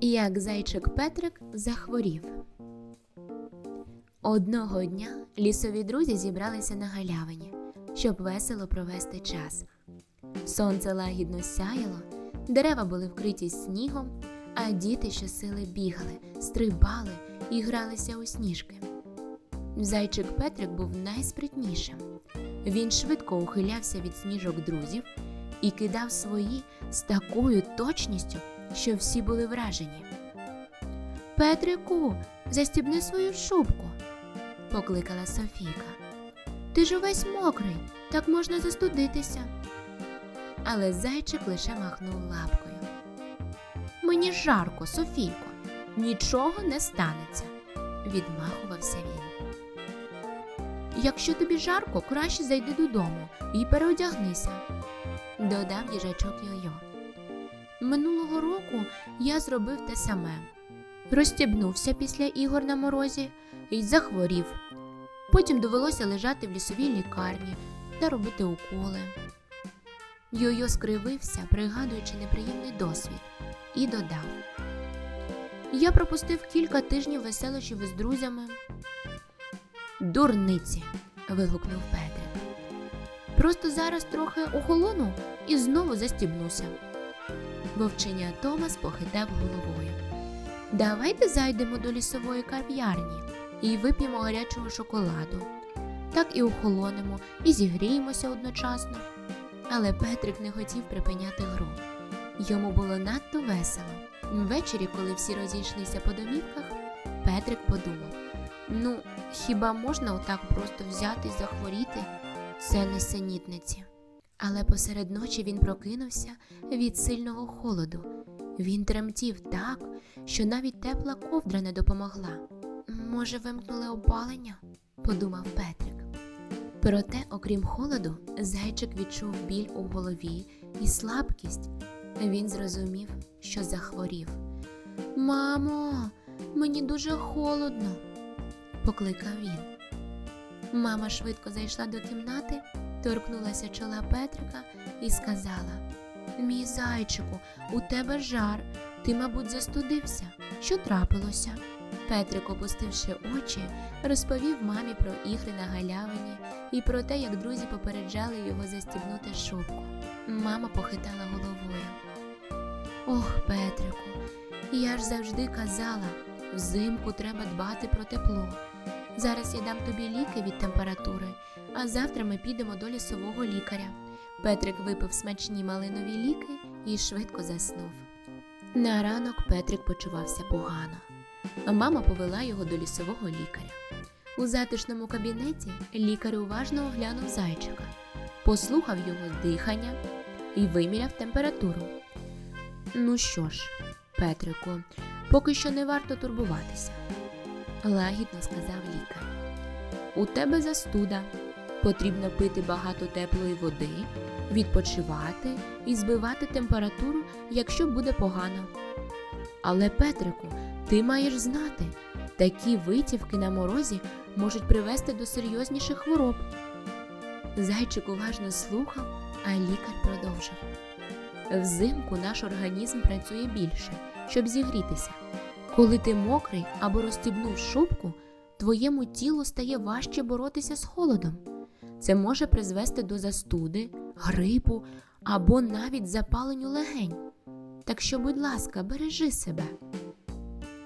Як зайчик Петрик захворів. Одного дня лісові друзі зібралися на галявині, щоб весело провести час. Сонце лагідно сяяло, дерева були вкриті снігом, а діти щосили бігали, стрибали і гралися у сніжки. Зайчик Петрик був найспритнішим. Він швидко ухилявся від сніжок друзів і кидав свої з такою точністю, що всі були вражені. Петрику, застібни свою шубку, покликала Софійка. Ти ж увесь мокрий, так можна застудитися. Але зайчик лише махнув лапкою. Мені жарко, Софійко, нічого не станеться, відмахувався він. Якщо тобі жарко, краще зайди додому і переодягнися, додав їжачок Йойо. Року я зробив те саме. Розстібнувся після ігор на морозі і захворів. Потім довелося лежати в лісовій лікарні та робити уколи. Йойо скривився, пригадуючи неприємний досвід, і додав: Я пропустив кілька тижнів веселощів із друзями. Дурниці. вигукнув Петрик. Просто зараз трохи охолону і знову застібнуся. Вовчення Томас похитав головою. Давайте зайдемо до лісової кав'ярні і вип'ємо гарячого шоколаду. Так і охолонемо, і зігріємося одночасно. Але Петрик не хотів припиняти гру. Йому було надто весело. Ввечері, коли всі розійшлися по домівках, Петрик подумав: ну, хіба можна отак просто взяти і захворіти? Це несенітниці. Але посеред ночі він прокинувся від сильного холоду. Він тремтів так, що навіть тепла ковдра не допомогла. Може, вимкнули опалення? подумав Петрик. Проте, окрім холоду, зайчик відчув біль у голові і слабкість. Він зрозумів, що захворів. Мамо, мені дуже холодно, покликав він. Мама швидко зайшла до кімнати, торкнулася чола Петрика і сказала: Мій зайчику, у тебе жар, ти, мабуть, застудився. Що трапилося? Петрик, опустивши очі, розповів мамі про ігри на галявині і про те, як друзі попереджали його застібнути шубку. Мама похитала головою. Ох, Петрику, я ж завжди казала, взимку треба дбати про тепло. Зараз я дам тобі ліки від температури, а завтра ми підемо до лісового лікаря. Петрик випив смачні малинові ліки і швидко заснув. На ранок Петрик почувався погано, а мама повела його до лісового лікаря. У затишному кабінеті лікар уважно оглянув зайчика, послухав його дихання і виміряв температуру. Ну що ж, Петрику, поки що не варто турбуватися, лагідно сказав лікар. У тебе застуда. Потрібно пити багато теплої води, відпочивати і збивати температуру, якщо буде погано. Але, Петрику, ти маєш знати, такі витівки на морозі можуть привести до серйозніших хвороб. Зайчик уважно слухав, а лікар продовжив. Взимку наш організм працює більше, щоб зігрітися. Коли ти мокрий або розстібнув шубку, твоєму тілу стає важче боротися з холодом. Це може призвести до застуди, грипу або навіть запаленню легень. Так що, будь ласка, бережи себе.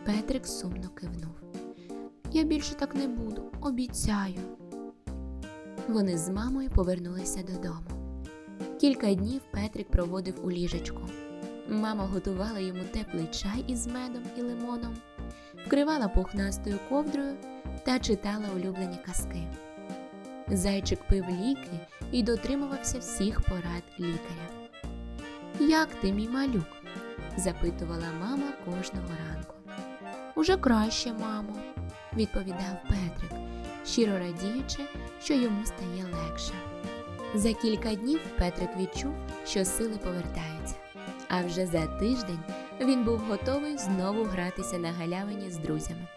Петрик сумно кивнув. Я більше так не буду, обіцяю. Вони з мамою повернулися додому. Кілька днів Петрик проводив у ліжечку. Мама готувала йому теплий чай із медом і лимоном, вкривала пухнастою ковдрою та читала улюблені казки. Зайчик пив ліки і дотримувався всіх порад лікаря. Як ти, мій малюк? запитувала мама кожного ранку. Уже краще, мамо, відповідав Петрик, щиро радіючи, що йому стає легше. За кілька днів Петрик відчув, що сили повертаються, а вже за тиждень він був готовий знову гратися на галявині з друзями.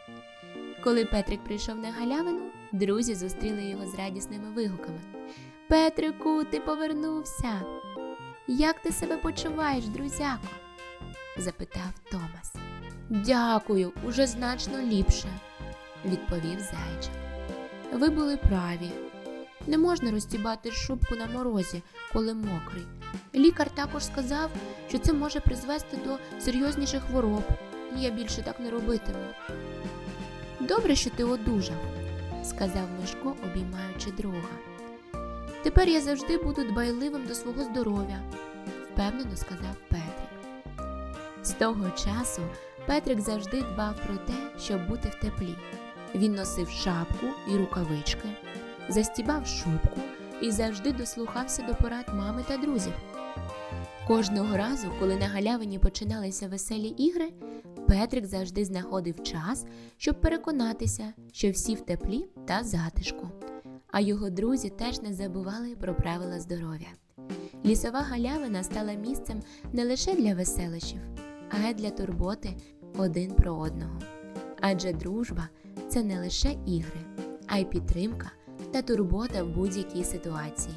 Коли Петрик прийшов на галявину, друзі зустріли його з радісними вигуками. Петрику, ти повернувся. Як ти себе почуваєш, друзяко? запитав Томас. Дякую, уже значно ліпше, відповів зайчик. Ви були праві. Не можна розтібати шубку на морозі, коли мокрий. Лікар також сказав, що це може призвести до серйозніших хвороб. Я більше так не робитиму. Добре, що ти одужав, сказав Мишко, обіймаючи друга. Тепер я завжди буду дбайливим до свого здоров'я, впевнено сказав Петрик. З того часу Петрик завжди дбав про те, щоб бути в теплі. Він носив шапку і рукавички, застібав шубку і завжди дослухався до порад мами та друзів. Кожного разу, коли на галявині починалися веселі ігри, Петрик завжди знаходив час, щоб переконатися, що всі в теплі та затишку. А його друзі теж не забували про правила здоров'я. Лісова галявина стала місцем не лише для веселощів, а й для турботи один про одного. Адже дружба це не лише ігри, а й підтримка та турбота в будь-якій ситуації.